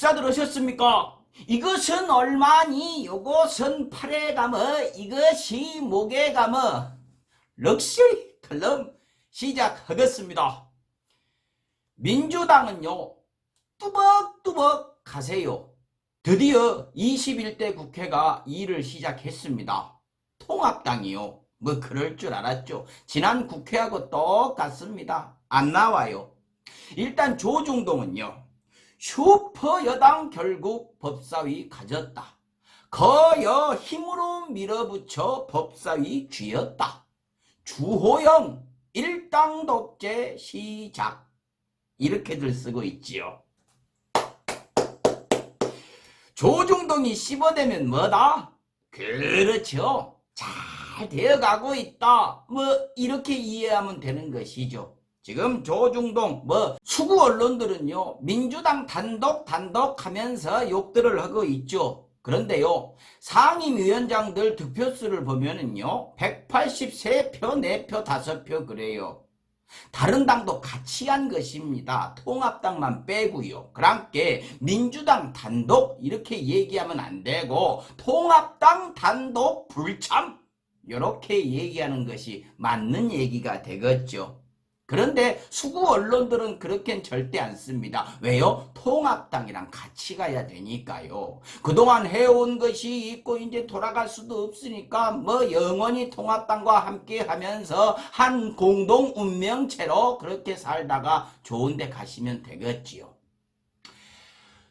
식사 들으셨습니까? 이것은 얼마니? 요것은 팔에 감어, 이것이 목에 감어. 럭셔리 클럽 시작하겠습니다. 민주당은요, 뚜벅뚜벅 가세요. 드디어 21대 국회가 일을 시작했습니다. 통합당이요. 뭐 그럴 줄 알았죠. 지난 국회하고 똑같습니다. 안 나와요. 일단 조중동은요. 슈퍼 여당 결국 법사위 가졌다. 거여 힘으로 밀어붙여 법사위 쥐었다. 주호영 일당 독재 시작. 이렇게들 쓰고 있지요. 조중동이 씹어대면 뭐다? 그렇죠. 잘 되어가고 있다. 뭐 이렇게 이해하면 되는 것이죠. 지금 조중동 뭐 수구 언론들은요 민주당 단독 단독 하면서 욕들을 하고 있죠. 그런데요 상임위원장들 득표수를 보면은요 183표 4표 5표 그래요. 다른 당도 같이 한 것입니다. 통합당만 빼고요. 그랑께 민주당 단독 이렇게 얘기하면 안 되고 통합당 단독 불참 이렇게 얘기하는 것이 맞는 얘기가 되겠죠. 그런데 수구 언론들은 그렇게는 절대 안 씁니다. 왜요? 통합당이랑 같이 가야 되니까요. 그동안 해온 것이 있고 이제 돌아갈 수도 없으니까 뭐 영원히 통합당과 함께 하면서 한 공동 운명체로 그렇게 살다가 좋은 데 가시면 되겠지요.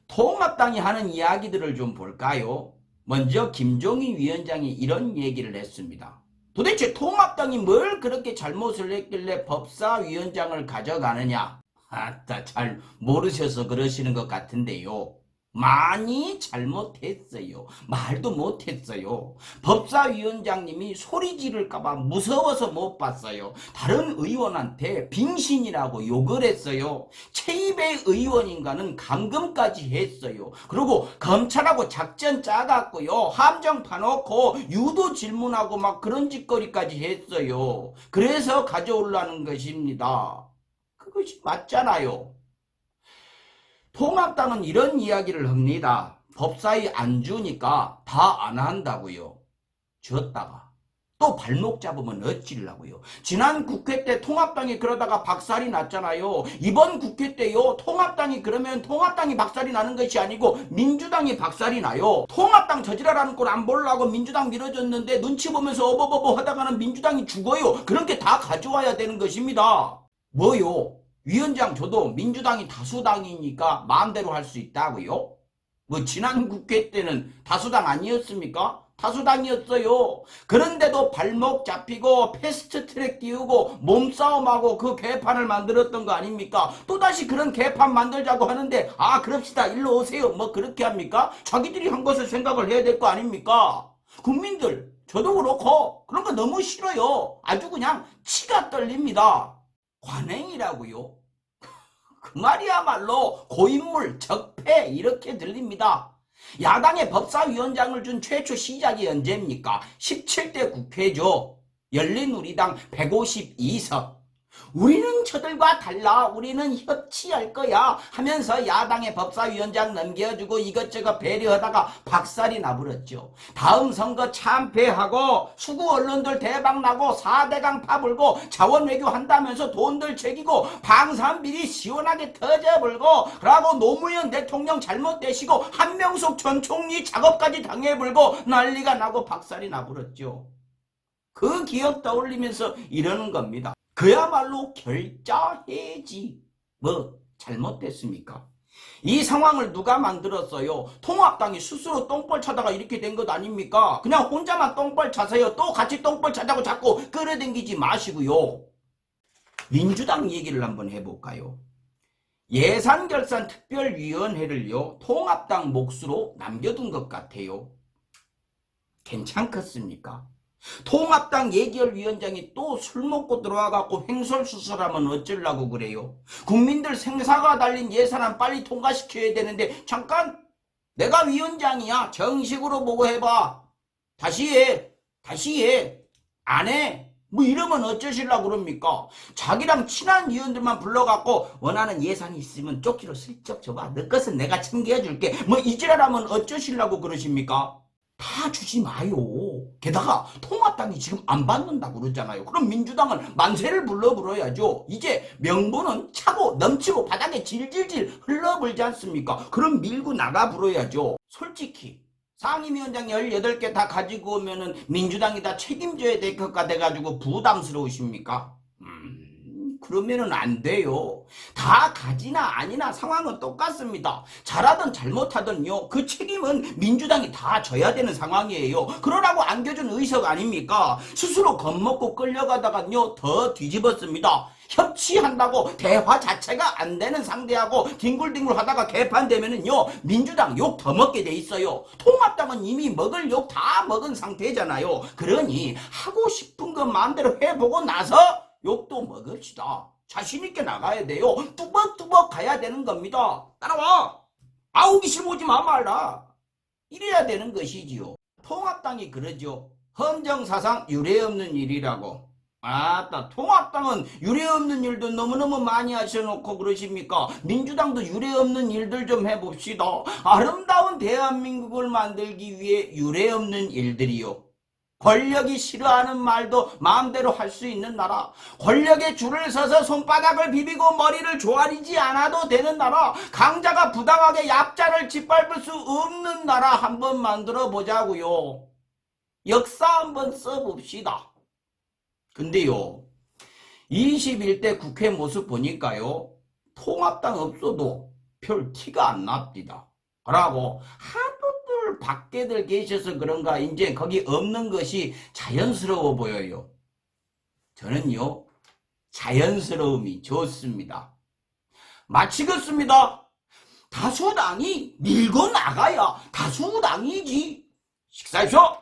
통합당이 하는 이야기들을 좀 볼까요? 먼저 김종인 위원장이 이런 얘기를 했습니다. 도대체 통합당이 뭘 그렇게 잘못을 했길래 법사위원장을 가져가느냐? 아따, 잘 모르셔서 그러시는 것 같은데요. 많이 잘못했어요. 말도 못했어요. 법사위원장님이 소리 지를까봐 무서워서 못 봤어요. 다른 의원한테 빙신이라고 욕을 했어요. 최입의 의원인가는 감금까지 했어요. 그리고 검찰하고 작전 짜갖고요. 함정 파놓고 유도 질문하고 막 그런 짓거리까지 했어요. 그래서 가져오려는 것입니다. 그것이 맞잖아요. 통합당은 이런 이야기를 합니다. 법사위 안 주니까 다 안 한다고요. 줬다가 또 발목 잡으면 어찌려고요. 지난 국회 때 통합당이 그러다가 박살이 났잖아요. 이번 국회 때요. 통합당이 그러면 통합당이 박살이 나는 것이 아니고 민주당이 박살이 나요. 통합당 저지랄하는 걸안 보려고 민주당 밀어줬는데 눈치 보면서 어버버버 하다가는 민주당이 죽어요. 그런 게 다 가져와야 되는 것입니다. 뭐요? 위원장 저도 민주당이 다수당이니까 마음대로 할 수 있다고요? 뭐 지난 국회 때는 다수당 아니었습니까? 다수당이었어요. 그런데도 발목 잡히고 패스트 트랙 띄우고 몸싸움하고 그 개판을 만들었던 거 아닙니까? 또다시 그런 개판 만들자고 하는데 아 그럽시다 일로 오세요. 뭐 그렇게 합니까? 자기들이 한 것을 생각을 해야 될 거 아닙니까? 국민들 저도 그렇고 그런 거 너무 싫어요. 아주 그냥 치가 떨립니다. 관행이라고요? 그 말이야말로 고인물, 적폐 이렇게 들립니다. 야당의 법사위원장을 준 최초 시작이 언제입니까? 17대 국회죠. 열린우리당 152석. 우리는 저들과 달라 우리는 협치할 거야 하면서 야당의 법사위원장 넘겨주고 이것저것 배려하다가 박살이 나버렸죠. 다음 선거 참패하고 수구 언론들 대박나고 4대강 파불고 자원외교 한다면서 돈들 챙기고 방산비리 시원하게 터져불고 그러고 노무현 대통령 잘못되시고 한명숙 전 총리 작업까지 당해불고 난리가 나고 박살이 나버렸죠. 그 기억 떠올리면서 이러는 겁니다. 그야말로 결자해지. 뭐 잘못됐습니까? 이 상황을 누가 만들었어요? 통합당이 스스로 똥벌 차다가 이렇게 된 것 아닙니까? 그냥 혼자만 똥벌 차세요. 또 같이 똥벌 차자고 자꾸 끌어당기지 마시고요. 민주당 얘기를 한번 해볼까요? 예산결산특별위원회를요, 통합당 몫으로 남겨둔 것 같아요. 괜찮겠습니까? 통합당 예결위원장이 또 술 먹고 들어와갖고 횡설수설하면 어쩌려고 그래요? 국민들 생사가 달린 예산안 빨리 통과시켜야 되는데 잠깐 내가 위원장이야. 정식으로 보고 해봐. 다시 해. 다시 해. 안 해. 뭐 이러면 어쩌실라 그럽니까? 자기랑 친한 의원들만 불러갖고 원하는 예산이 있으면 쪽지로 슬쩍 줘봐. 너 것은 내가 챙겨줄게. 뭐 이지랄하면 어쩌실라고 그러십니까? 다 주지 마요. 게다가 통합당이 지금 안 받는다고 그러잖아요. 그럼 민주당은 만세를 불러 불어야죠. 이제 명분은 차고 넘치고 바닥에 질질질 흘러불지 않습니까? 그럼 밀고 나가 불어야죠. 솔직히 상임위원장 18개 다 가지고 오면은 민주당이 다 책임져야 될것 같아가지고 부담스러우십니까? 음, 그러면은 안 돼요. 다 가지나 아니나 상황은 똑같습니다. 잘하든 잘못하든요. 그 책임은 민주당이 다 져야 되는 상황이에요. 그러라고 안겨준 의석 아닙니까? 스스로 겁먹고 끌려가다가요. 더 뒤집었습니다. 협치한다고 대화 자체가 안 되는 상대하고 뒹굴뒹굴 하다가 개판되면은요 민주당 욕 더 먹게 돼 있어요 통합당은 이미 먹을 욕 다 먹은 상태잖아요 그러니 하고 싶은 것 마음대로 해보고 나서 욕도 먹읍시다. 자신있게 나가야 돼요. 뚜벅뚜벅 가야 되는 겁니다. 따라와. 아우기 싫으면 오지 마 말라. 이래야 되는 것이지요. 통합당이 그러죠 헌정사상 유례없는 일이라고. 아따 통합당은 유례없는 일도 너무너무 많이 하셔놓고 그러십니까? 민주당도 유례없는 일들 좀 해봅시다. 아름다운 대한민국을 만들기 위해 유례없는 일들이요. 권력이 싫어하는 말도 마음대로 할 수 있는 나라. 권력에 줄을 서서 손바닥을 비비고 머리를 조아리지 않아도 되는 나라. 강자가 부당하게 얍자를 짓밟을 수 없는 나라 한번 만들어 보자고요. 역사 한번 써봅시다. 근데요, 21대 국회 모습 보니까요, 통합당 없어도 별 티가 안 납니다. 라고 하 밖에들 계셔서 그런가 이제 거기 없는 것이 자연스러워 보여요. 저는요, 자연스러움이 좋습니다. 마치겠습니다. 다수당이 밀고 나가야 다수당이지. 식사하십시오.